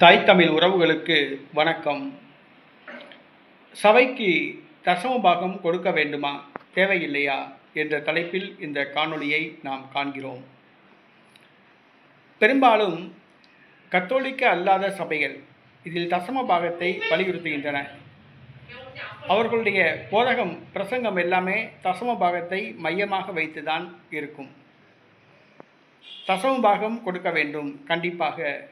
தாய் தமிழ் உறவுகளுக்கு வணக்கம். சபைக்கு தசம பாகம் கொடுக்க வேண்டுமா தேவையில்லையா என்ற தலைப்பில் இந்த காணொளியை நாம் காண்கிறோம். பெரும்பாலும் கத்தோலிக்க அல்லாத சபைகள் இதில் தசம பாகத்தை வலியுறுத்துகின்றன. அவர்களுடைய போதகம் பிரசங்கம் எல்லாமே தசம பாகத்தை மையமாக வைத்துதான் இருக்கும். தசம பாகம் கொடுக்க வேண்டும் கண்டிப்பாக.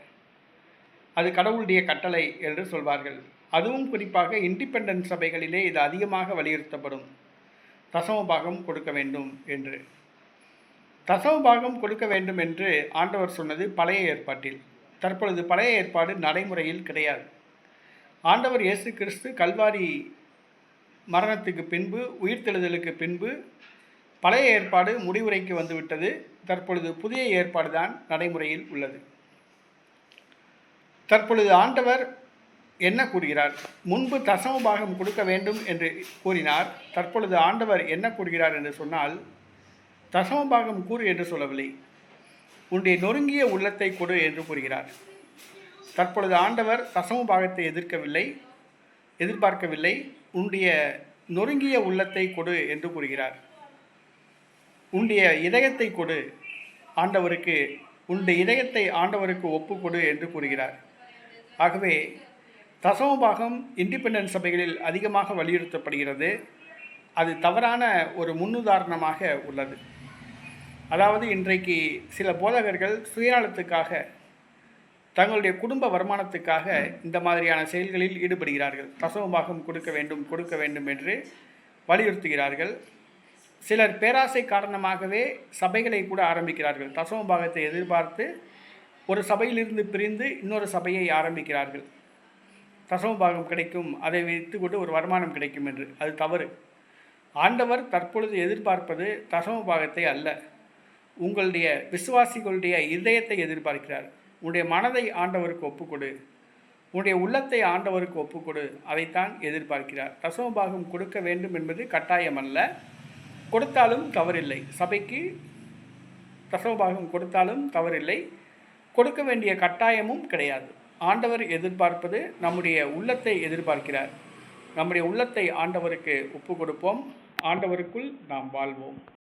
அது கடவுளுடைய கட்டளை என்று சொல்வார்கள். அதுவும் குறிப்பாக இண்டிபெண்டன்ஸ் சபைகளிலே இது அதிகமாக வலியுறுத்தப்படும். தசமபாகம் கொடுக்க வேண்டும் என்று. தசமபாகம் கொடுக்க வேண்டும் என்று ஆண்டவர் சொன்னது பழைய ஏற்பாட்டில். தற்பொழுது பழைய ஏற்பாடு நடைமுறையில் கிடையாது. ஆண்டவர் இயேசு கிறிஸ்து கல்வாரி மரணத்துக்கு பின்பு உயிர்த்தெழுதலுக்கு பின்பு பழைய ஏற்பாடு முடிவுரைக்கு வந்துவிட்டது. தற்பொழுது புதிய ஏற்பாடு தான் நடைமுறையில் உள்ளது. தற்பொழுது ஆண்டவர் என்ன கூறுகிறார்? முன்பு தசம பாகம் கொடுக்க வேண்டும் என்று கூறினார். தற்பொழுது ஆண்டவர் என்ன கூறுகிறார் என்று சொன்னால் தசம பாகம் கூறு என்று சொல்லவில்லை. உன்னுடைய நொறுங்கிய உள்ளத்தை கொடு என்று கூறுகிறார். தற்பொழுது ஆண்டவர் தசம பாகத்தை எதிர்க்கவில்லை எதிர்பார்க்கவில்லை. உன்னுடைய நொறுங்கிய உள்ளத்தை கொடு என்று கூறுகிறார். உன்னுடைய இதயத்தை கொடு. ஆண்டவருக்கு உன்னுடைய இதயத்தை ஆண்டவருக்கு ஒப்பு கொடு என்று கூறுகிறார். ஆகவே தசமபாகம் இண்டிபெண்டன்ஸ் சபைகளில் அதிகமாக வலியுறுத்தப்படுகிறது. அது தவறான ஒரு முன்னுதாரணமாக உள்ளது. அதாவது இன்றைக்கு சில போதகர்கள் சுயநலத்துக்காக தங்களுடைய குடும்ப வருமானத்துக்காக இந்த மாதிரியான செயல்களில் ஈடுபடுகிறார்கள். தசமபாகம் கொடுக்க வேண்டும் கொடுக்க வேண்டும் என்று வலியுறுத்துகிறார்கள். சிலர் பேராசை காரணமாகவே சபைகளை கூட ஆரம்பிக்கிறார்கள். தசம பாகத்தை எதிர்பார்த்து ஒரு சபையிலிருந்து பிரிந்து இன்னொரு சபையை ஆரம்பிக்கிறார்கள். தசமபாகம் கிடைக்கும் அதை வைத்து கொண்டு ஒரு வருமானம் கிடைக்கும் என்று. அது தவறு. ஆண்டவர் தற்பொழுது எதிர்பார்ப்பது தசமபாகத்தை அல்ல. உங்களுடைய விசுவாசிகளுடைய இதயத்தை எதிர்பார்க்கிறார். உன்னுடைய மனதை ஆண்டவருக்கு ஒப்புக்கொடு. உன்னுடைய உள்ளத்தை ஆண்டவருக்கு ஒப்புக்கொடு. அதைத்தான் எதிர்பார்க்கிறார். தசமபாகம் கொடுக்க வேண்டும் என்பது கட்டாயம் அல்ல. கொடுத்தாலும் தவறில்லை. சபைக்கு தசவபாகம் கொடுத்தாலும் தவறில்லை. கொடுக்க வேண்டிய கட்டாயமும் கிடையாது. ஆண்டவர் எதிர்பார்ப்பது நம்முடைய உள்ளத்தை எதிர்பார்க்கிறார். நம்முடைய உள்ளத்தை ஆண்டவருக்கு ஒப்பு கொடுப்போம் ஆண்டவருக்குள் நாம் வாழ்வோம்.